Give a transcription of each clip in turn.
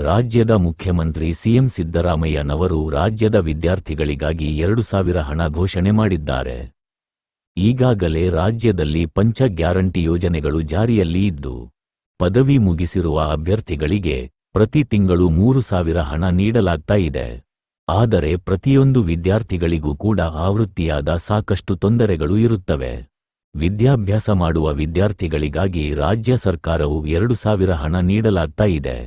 ರಾಜ್ಯದ ಮುಖ್ಯಮಂತ್ರಿ ಸಿಎಂ ಸಿದ್ದರಾಮಯ್ಯನವರು ರಾಜ್ಯದ ವಿದ್ಯಾರ್ಥಿಗಳಿಗಾಗಿ ಎರಡು ಸಾವಿರ ಹಣ ಘೋಷಣೆ ಮಾಡಿದ್ದಾರೆ. ಈಗಾಗಲೇ ರಾಜ್ಯದಲ್ಲಿ ಪಂಚ ಗ್ಯಾರಂಟಿ ಯೋಜನೆಗಳು ಜಾರಿಯಲ್ಲಿ ಇದ್ದು, ಪದವಿ ಮುಗಿಸಿರುವ ಅಭ್ಯರ್ಥಿಗಳಿಗೆ ಪ್ರತಿ ತಿಂಗಳು ಮೂರು ಸಾವಿರ ಹಣ ನೀಡಲಾಗ್ತಾ ಇದೆ. ಆದರೆ ಪ್ರತಿಯೊಂದು ವಿದ್ಯಾರ್ಥಿಗಳಿಗೂ ಕೂಡ ಆವೃತ್ತಿಯಾದ ಸಾಕಷ್ಟು ತೊಂದರೆಗಳು ಇರುತ್ತವೆ. ವಿದ್ಯಾಭ್ಯಾಸ ಮಾಡುವ ವಿದ್ಯಾರ್ಥಿಗಳಿಗಾಗಿ ರಾಜ್ಯ ಸರ್ಕಾರವು ಎರಡು ಸಾವಿರ ಹಣ ನೀಡಲಾಗ್ತಾ ಇದೆ.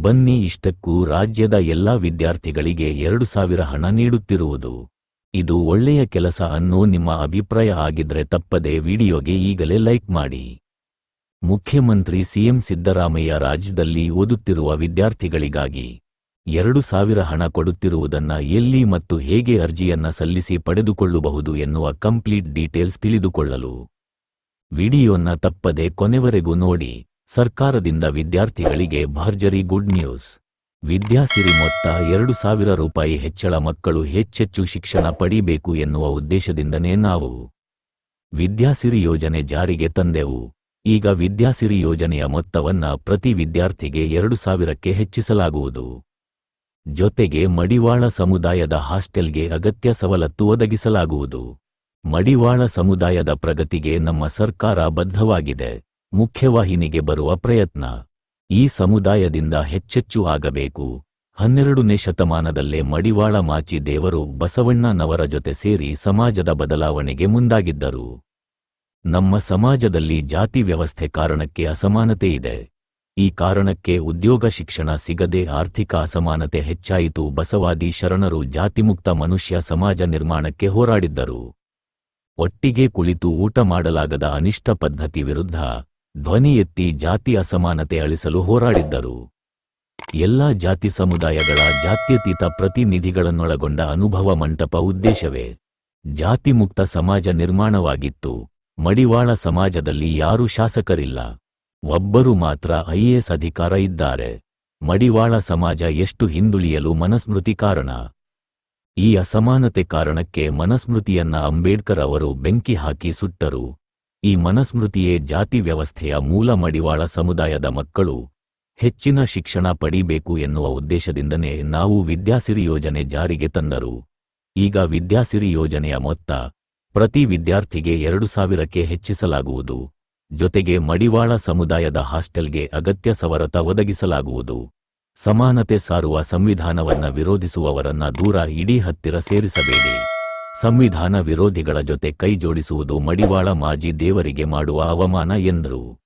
ಬನ್ನಿ ಇಷ್ಟಕ್ಕೂ ರಾಜ್ಯದ ಎಲ್ಲಾ ವಿದ್ಯಾರ್ಥಿಗಳಿಗೆ ಎರಡು ಸಾವಿರ ಹಣ ನೀಡುತ್ತಿರುವುದು. ಇದು ಒಳ್ಳೆಯ ಕೆಲಸ ಅನ್ನೋ ನಿಮ್ಮ ಅಭಿಪ್ರಾಯ ಆಗಿದ್ರೆ ತಪ್ಪದೆ ವಿಡಿಯೋಗೆ ಈಗಲೇ ಲೈಕ್ ಮಾಡಿ. ಮುಖ್ಯಮಂತ್ರಿ ಸಿಎಂ ಸಿದ್ದರಾಮಯ್ಯ ರಾಜ್ಯದಲ್ಲಿ ಓದುತ್ತಿರುವ ವಿದ್ಯಾರ್ಥಿಗಳಿಗಾಗಿ ಎರಡು ಸಾವಿರ ಹಣ ಕೊಡುತ್ತಿರುವುದನ್ನ ಎಲ್ಲಿ ಮತ್ತು ಹೇಗೆ ಅರ್ಜಿಯನ್ನ ಸಲ್ಲಿಸಿ ಪಡೆದುಕೊಳ್ಳಬಹುದು ಎನ್ನುವ ಕಂಪ್ಲೀಟ್ ಡೀಟೇಲ್ಸ್ ತಿಳಿದುಕೊಳ್ಳಲು. ವಿಡಿಯೋನ ತಪ್ಪದೆ ಕೊನೆವರೆಗೂ ನೋಡಿ. ಸರ್ಕಾರದಿಂದ ವಿದ್ಯಾರ್ಥಿಗಳಿಗೆ ಭರ್ಜರಿ ಗುಡ್ ನ್ಯೂಸ್. ವಿದ್ಯಾಸಿರಿ ಮೊತ್ತ ಎರಡು ಸಾವಿರ ರೂಪಾಯಿ ಹೆಚ್ಚಳ ಮಕ್ಕಳು ಹೆಚ್ಚೆಚ್ಚು ಶಿಕ್ಷಣ ಪಡೀಬೇಕು ಎನ್ನುವ ಉದ್ದೇಶದಿಂದನೇ ನಾವು ವಿದ್ಯಾಸಿರಿ ಯೋಜನೆ ಜಾರಿಗೆ ತಂದೆವು. ಈಗ ವಿದ್ಯಾಸಿರಿ ಯೋಜನೆಯ ಮೊತ್ತವನ್ನ ಪ್ರತಿ ವಿದ್ಯಾರ್ಥಿಗೆ ಎರಡು ಸಾವಿರಕ್ಕೆ ಹೆಚ್ಚಿಸಲಾಗುವುದು. ಜೊತೆಗೆ ಮಡಿವಾಳ ಸಮುದಾಯದ ಹಾಸ್ಟೆಲ್ಗೆ ಅಗತ್ಯ ಸವಲತ್ತು ಒದಗಿಸಲಾಗುವುದು. ಮಡಿವಾಳ ಸಮುದಾಯದ ಪ್ರಗತಿಗೆ ನಮ್ಮ ಸರ್ಕಾರ ಬದ್ಧವಾಗಿದೆ. ಮುಖ್ಯವಾಹಿನಿಗೆ ಬರುವ ಪ್ರಯತ್ನ. ಈ ಸಮುದಾಯದಿಂದ ಹೆಚ್ಚೆಚ್ಚು ಆಗಬೇಕು. ಹನ್ನೆರಡನೇ ಶತಮಾನದಲ್ಲೇ ಮಡಿವಾಳ ಮಾಚಿ ದೇವರು ಬಸವಣ್ಣನವರ ಜೊತೆ ಸೇರಿ ಸಮಾಜದ ಬದಲಾವಣೆಗೆ ಮುಂದಾಗಿದ್ದರು. ನಮ್ಮ ಸಮಾಜದಲ್ಲಿ ಜಾತಿ ವ್ಯವಸ್ಥೆ ಕಾರಣಕ್ಕೆ ಅಸಮಾನತೆ ಇದೆ. ಈ ಕಾರಣಕ್ಕೆ ಉದ್ಯೋಗ ಶಿಕ್ಷಣ ಸಿಗದೆ ಆರ್ಥಿಕ ಅಸಮಾನತೆ ಹೆಚ್ಚಾಯಿತು. ಬಸವಾದಿ ಶರಣರು ಜಾತಿಮುಕ್ತ ಮನುಷ್ಯ ಸಮಾಜ ನಿರ್ಮಾಣಕ್ಕೆ ಹೋರಾಡಿದ್ದರು. ಒಟ್ಟಿಗೆ ಕುಳಿತು ಊಟ ಮಾಡಲಾಗದ ಅನಿಷ್ಟ ಪದ್ಧತಿ ವಿರುದ್ಧ ಧ್ವನಿ ಎತ್ತಿ ಜಾತಿ ಅಸಮಾನತೆ ಅಳಿಸಲು ಹೋರಾಡಿದ್ದರು. ಎಲ್ಲಾ ಜಾತಿ ಸಮುದಾಯಗಳ ಜಾತ್ಯತೀತ ಪ್ರತಿನಿಧಿಗಳನ್ನೊಳಗೊಂಡ ಅನುಭವ ಮಂಟಪ ಉದ್ದೇಶವೇ. ಜಾತಿ ಮುಕ್ತ ಸಮಾಜ ನಿರ್ಮಾಣವಾಗಿತ್ತು. ಮಡಿವಾಳ ಸಮಾಜದಲ್ಲಿ ಯಾರೂ ಶಾಸಕರಿಲ್ಲ. ಒಬ್ಬರು ಮಾತ್ರ ಐಎಎಸ್ ಅಧಿಕಾರ ಇದ್ದಾರೆ. ಮಡಿವಾಳ ಸಮಾಜ ಎಷ್ಟು ಹಿಂದುಳಿಯಲು ಮನಸ್ಮೃತಿ ಕಾರಣ? ಈ ಅಸಮಾನತೆ ಕಾರಣಕ್ಕೆ ಮನಸ್ಮೃತಿಯನ್ನ ಅಂಬೇಡ್ಕರ್ ಅವರು ಬೆಂಕಿ ಹಾಕಿ ಸುಟ್ಟರು. ಈ ಮನಸ್ಮೃತಿಯೇ ಜಾತಿ ವ್ಯವಸ್ಥೆಯ ಮೂಲ ಮಡಿವಾಳ ಸಮುದಾಯದ ಮಕ್ಕಳು ಹೆಚ್ಚಿನ ಶಿಕ್ಷಣ ಪಡೀಬೇಕು ಎನ್ನುವ ಉದ್ದೇಶದಿಂದನೇ ನಾವು ವಿದ್ಯಾಸಿರಿ ಯೋಜನೆ ಜಾರಿಗೆ ತಂದರು. ಈಗ ವಿದ್ಯಾಸಿರಿ ಯೋಜನೆಯ ಮೊತ್ತ ಪ್ರತಿ ವಿದ್ಯಾರ್ಥಿಗೆ ಎರಡು ಸಾವಿರಕ್ಕೆ ಹೆಚ್ಚಿಸಲಾಗುವುದು. ಜೊತೆಗೆ ಮಡಿವಾಳ ಸಮುದಾಯದ ಹಾಸ್ಟೆಲ್ಗೆ ಅಗತ್ಯ ಸವರತ ಒದಗಿಸಲಾಗುವುದು. ಸಮಾನತೆ ಸಾರುವ ಸಂವಿಧಾನವನ್ನ ವಿರೋಧಿಸುವವರನ್ನ ದೂರ ಇಡೀ ಹತ್ತಿರ ಸೇರಿಸಬೇಡಿ. ಸಂವಿಧಾನ ವಿರೋಧಿಗಳ ಜೊತೆ ಕೈ ಜೋಡಿಸುವುದು ಮಡಿವಾಳ ಮಾಜಿ ದೇವರಿಗೆ ಮಾಡುವ ಅವಮಾನ ಎಂದರು.